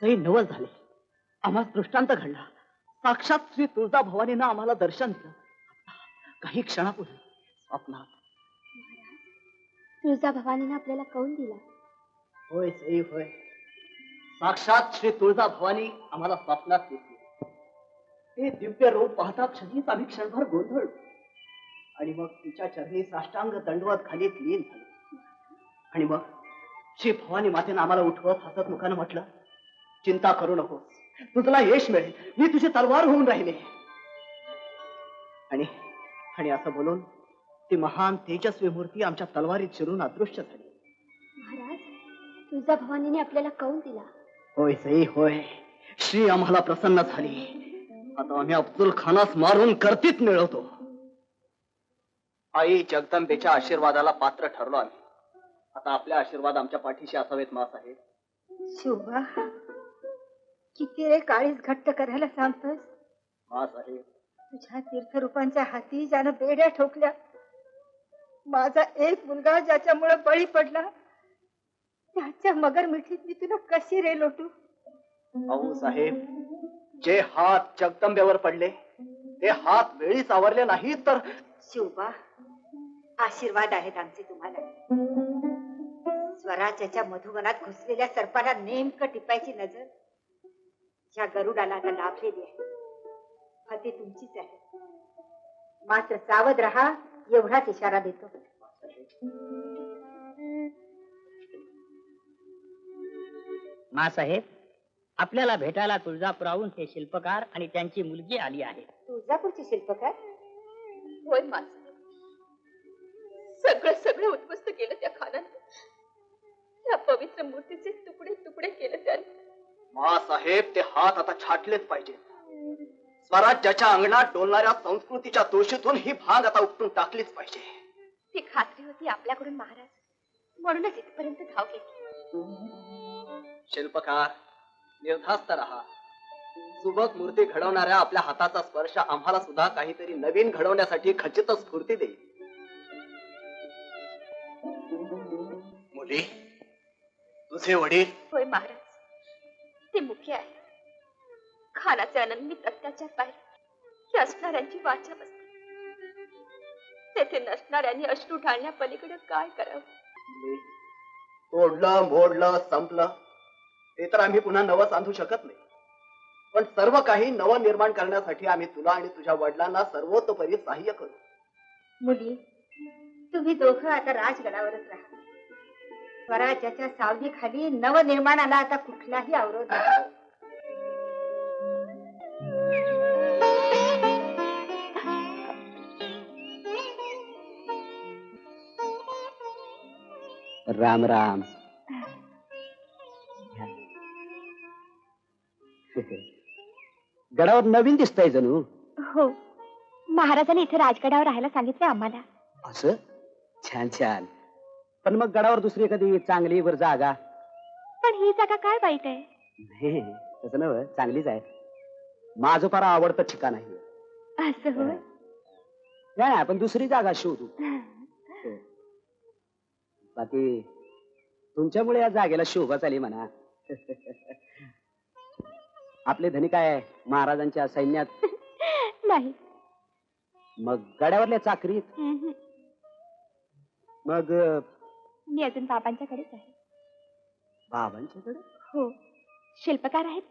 सई नवल झाले. आम्हा दृष्टांत घडला. साक्षात श्री तुळजा भवानीनं आम्हाला दर्शन दिलं काही क्षणापूर्वी स्वप्नात. तुळजा भवानीने आपल्याला कौल दिला? होय सई होय. साक्षात श्री तुळजा भवानी आम्हाला स्वप्नात दिसली. ते दिव्य रूप पाहता क्षणीच आम्ही क्षणभर गोंधळ आणि मग तिच्या चरणी साष्टांग दंडवत खाली लीन झालो. आणि मग श्री भवानी मातेनं आम्हाला उठवत हसत मुखानं म्हटलं चिंता करू नकोस तू तुला यश मिळेल. मी तुझी तलवार होऊन राहिले. आणि आणि असं बोलून ती महान तेजस्वी मूर्ती आमच्या तलवारीत शिरून अदृश्य झाली. महाराज भवानीने आपल्याला कौल दिला? होय सई होय. श्री आम्हाला प्रसन्न झाली. आता आम्ही अब्दुल खानास मारून कर्तीत मिळवतो. आई जगदंबेच्या आशीर्वादाला पात्र ठरलो आम्ही. आता आपल्या आशीर्वाद आमच्या पाठीशी असावेत मास आहे शोभा. किती रे काळीच घट्ट करायला सांगतोस तुझ्या तीर्थरूपांच्या हाती ज्यानं बेड्या ठोकल्या. माझा एक मुलगा ज्याच्यामुळे बळी पडला. त्याच्या मगर मिठीत मी तुला कशी रे लोटू? अहो साहेब जे हात जगदंबेवर पडले ते हात वेळीच आवरले नाही तर शोभा आशीर्वाद आहेत आमचे तुम्हाला. स्वराज्याच्या मधुवनात घुसलेल्या सर्पाला नेमकं टिपायची नजर ज्या गरुडाला आता लाभलेली आहे. फते तुमचीच आहे. मात्र सावध रहा एवढाच इशारा देतो. मासाहेब आपल्याला भेटायला तुळजापुराहून हे शिल्पकार आणि त्यांची मुलगी आली आहे. तुळजापूरचे शिल्पकार? होय माणसं सगळं सगळं उद्ध्वस्त केलं त्या खानानं. त्या पवित्र मूर्तीचे तुकडे तुकडे केले त्याने. मा साहेब ते हात आता छाटलेच पाहिजे. स्वराज्याच्या अंगणात डोलणाऱ्या संस्कृतीच्या दोषीतून ही भाग आता उपटून टाकलीच पाहिजे. ती खात्री होती आपल्याकडून महाराज. म्हणूनच इथपर्यंत धाव घेतली. शिल्पकार निर्धास्त राहा. सुबक मूर्ती घडवणाऱ्या आपल्या हाताचा स्पर्श आम्हाला सुद्धा काहीतरी नवीन घडवण्यासाठी खचितच स्फूर्ती देईल. मुली तुझे वडील होय महाराज. ते मुख्य आहे. खानाचे अनन्वित अत्याचार पाहिले. की असणाऱ्यांची वाचा बसते तेथे नसणाऱ्यांनी अश्रू ढाळण्या पलीकडे काय करावं? तोडलं मोडलं संपलं. ते तर आम्ही पुन्हा नवं सांधू शकत नाही. पण सर्व काही नवं निर्माण करण्यासाठी आम्ही तुला आणि तुझ्या वडिलांना सर्वतोपरी सहाय्य करू. मुली तुम्ही दोघं आता राजगडावरच राहा. स्वराज्याच्या सावलीखाली नवनिर्माणाला आता कुठलाही अवरोध नाही. राम राम. गडावर नवीन दिसतंय जणू. हो महाराजांनी इथे राजगडावर राहायला सांगितले आम्हाला. असं? छान छान. पण मग गडावर दुसरी एखादी चांगली वर जागा. पण ही जागा काय वाईट आहे? नाही तसं नव चांगलीच आहे. माझं फार आवडतं ठिकाण आहे असं होय? नाही आपण दुसरी जागा शोधू. बाकी तुमच्यामुळे या जागेला शोभा झाली म्हणा. आपले धनी काय? महाराजांच्या सैन्यात? नाही. मग गड्यावरल्या चाकरीत? हम्म. मग अं, मी अजून बाबांच्याकडेच आहे. बाबांच्याकडे? हो. शिल्पकार आहेत.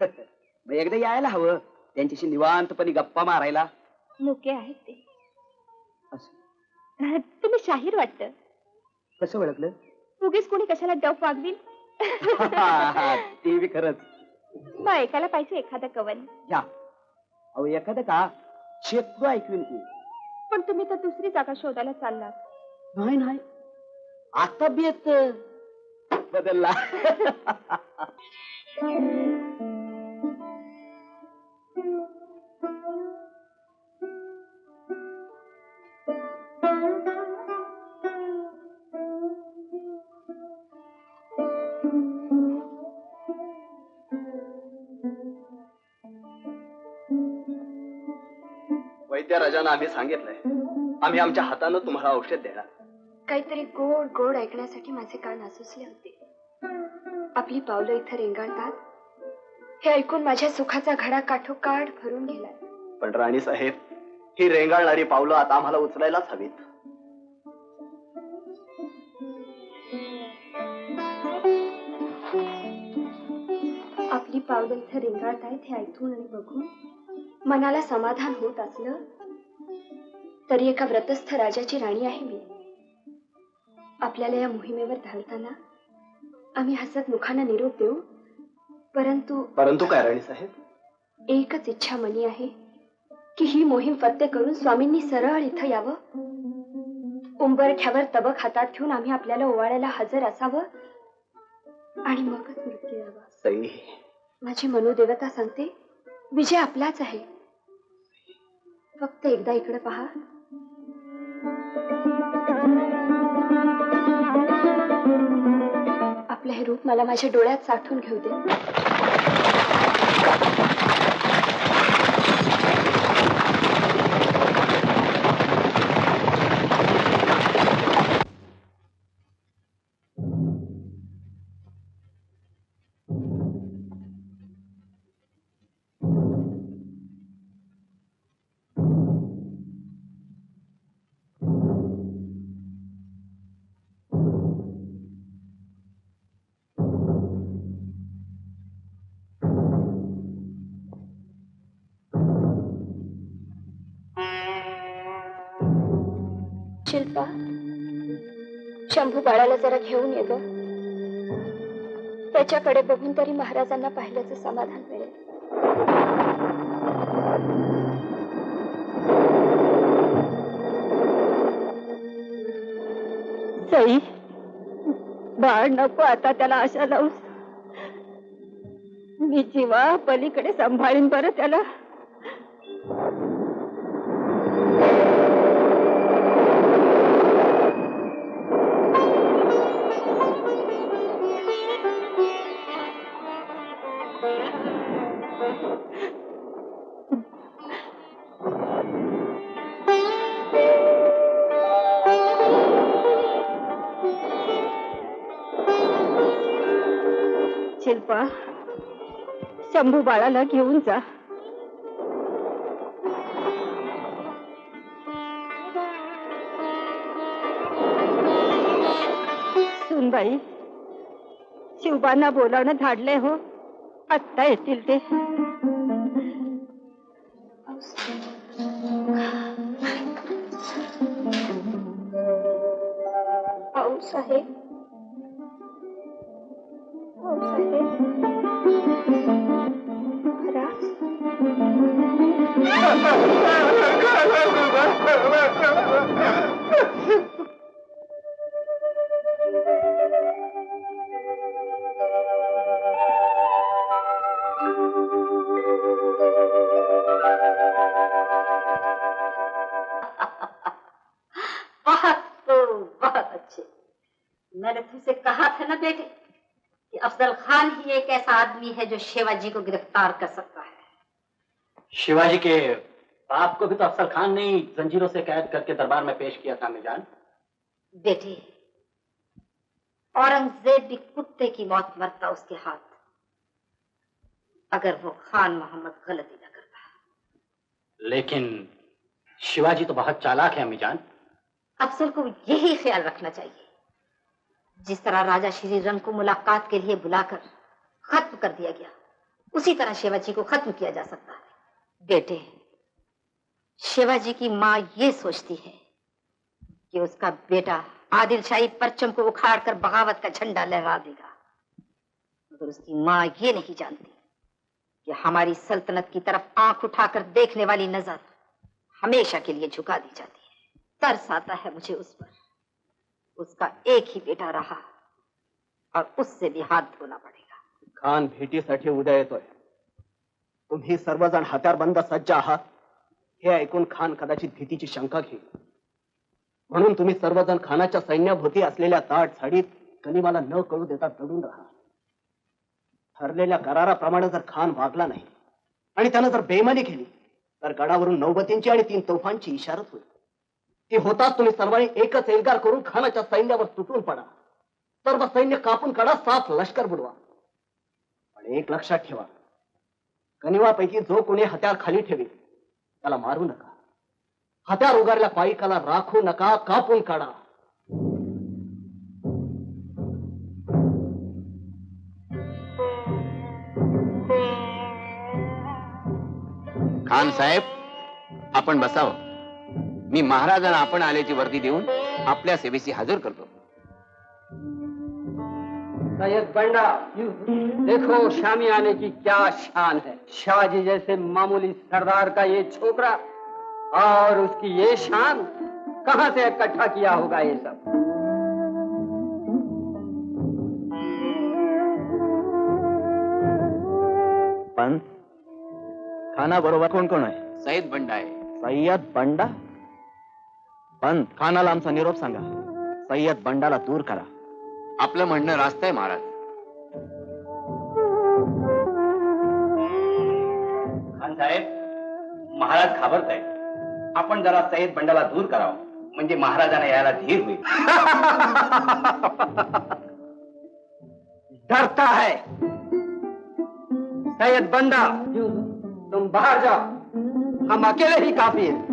मग एकदा यायला हवं. त्यांच्याशी निवांतपणे गप्पा मारायला. मुके आहेत ते. असं. तुम्ही शाहीर वाटत. कसं ओळखलं? उगीच कोणी कशाला डफ वागवील ते बी खरंच. मग ऐकायला पाहिजे एखादं कवन. या. अहो एखादं का? शेकडो ऐकवीन की पण तुम्ही तर दुसरी जागा शोधायला चाललात. नाही नाही. आता बेत बदलला. वैद्य राजांना आम्ही सांगितलंय आम्ही आमच्या हातानं तुम्हाला औषध देणार. काहीतरी गोड गोड ऐकण्यासाठी माझे कान आसुसले होते. आपली पावलं इथं रेंगाळतात. हे ऐकून माझ्या सुखाचा घडा काठोकाठ भरून गेलाय. पण राणी साहेब ही रेंगाळणारी पावलं आता आम्हाला उचलायलाच हवीत. आपली पावलं इथं रेंगाळतायत हे ऐकून आणि बघून मनाला समाधान होत असलं तरी एका व्रतस्थ राजाची राणी आहे मी. आपल्याला या मोहिमेवर धावताना आम्ही हसत मुखानं निरोप देऊ. परंतु परंतु काय राणी साहेब? एकच इच्छा मनी आहे की ही मोहीम फत्ते करून स्वामींनी सरळ इथं यावं. उंबरठ्यावर तबक हातात घेऊन आम्ही आपल्याला ओवाळायला हजर असावं आणि मगच मृत्यू यावा. सई. माझी मनोदेवता सांगते विजय आपलाच आहे. फक्त एकदा इकडे पहा. रूप मला माझ्या डोळ्यात साठवून घेऊ दे. शंभू बाळाला जरा घेऊन ये ग. त्याच्याकडे बघून तरी महाराजांना पाहिल्याचं समाधान मिळेल. सई बाळ नको आता त्याला आशा लावूस मी जीवा पलीकडे सांभाळीन बरं त्याला. शिल्पा शंभू बाळाला घेऊन जा. सुनबाई शिवबांना बोलावणं धाडलंय हो. आत्ता येतील ते. पाऊस आहे. बहुत खूब बहुत अच्छे। मैंने तुमसे कहा था ना बेटे अफजल खान ही एक ऐसा आदमी है जो शिवाजी को गिरफ़्तार कर सकता है। शिवाजी के बाप को भी तो अफसर खान ने जंजीरों से कैद करके दरबार में पेश किया था मिजान। बेटे औरंगज़ेब भी कुत्ते की मौत मरता उसके हाथ। अगर वो खान मोहम्मद गलती न करता लेकिन शिवाजी तो बहुत चालाक है मिजान। अफसर को यही ख्याल रखना चाहिए। जिस तरह राजा श्री रंग को मुलाकात के लिए बुलाकर खत्म कर दिया गया, उसी तरह शिवाजी को खत्म किया जा सकता है। बेटे, शिवाजी की माँ ये सोचती है कि उसका बेटा आदिल शाही परचम को उखाड़ कर बगावत का झंडा लहरा देगा। मगर उसकी माँ ये नहीं जानती कि हमारी सल्तनत की तरफ़ आँख उठाकर देखने वाली नज़र हमेशा के लिए झुका दी जाती है। तरस आता है मुझे उस पर। उसका एक ही बेटा रहा और उससे भी हाथ धोना पड़ेगा। खान भेटीसाठी उद्या येतोय तुम्ही सर्वजण हत्यारबंद सज्ज आहात। हे ऐकून खान कदाचित भीतीची शंका घेईल। म्हणून तुम्ही सर्वजण खानाच्या सैन्याभोवती असलेल्या ताट साडीत गनिमाला न कळू देता दडून राहा। ठरलेल्या कराराप्रमाणे जर खान वागला नाही आणि त्यानं जर बेमानी केली तर गडावरून नौबतींची आणि तीन तोफांची इशारत होईल। की होताच तुम्ही सर्वांनी एकच एल्गार करून खानाच्या सैन्यावर तुटून पडा. सर्व सैन्य कापून काढा सात लष्कर बुडवा. एक लक्षात ठेवा कनिवापैकी जो कोणी हत्यार खाली ठेवेल त्याला मारू नका. हत्यार उगारल्या पायिकाला राखू नका कापून काढा. खान साहेब आपण बसावं. मी महाराजांना आपण आल्याची वर्दी देऊन आपल्या सेवेशी हजर करतो. सैयद बंडा देखो शामी आने की क्या शान है. शाहजी जैसे मामूली सरदार का ये छोकरा और उसकी ये शान कहाँ से इकट्ठा किया होगा ये सब? पण खाना बरोबर कोण कोण आहे? सईद बंडा आहे. सय्यद बंडा? पण खानाला आमचा निरोप सांगा. सय्यद बंडाला दूर करा. आपलं म्हणणं रास्त आहे महाराज खान साहेब महाराज घाबरत आहे आपण जरा सय्यद बंडाला दूर करावं. म्हणजे महाराजांना यायला धीर होईल. डरता है सैयद बंडा तुम बाहर जाओ. हम अकेले ही काफी हैं.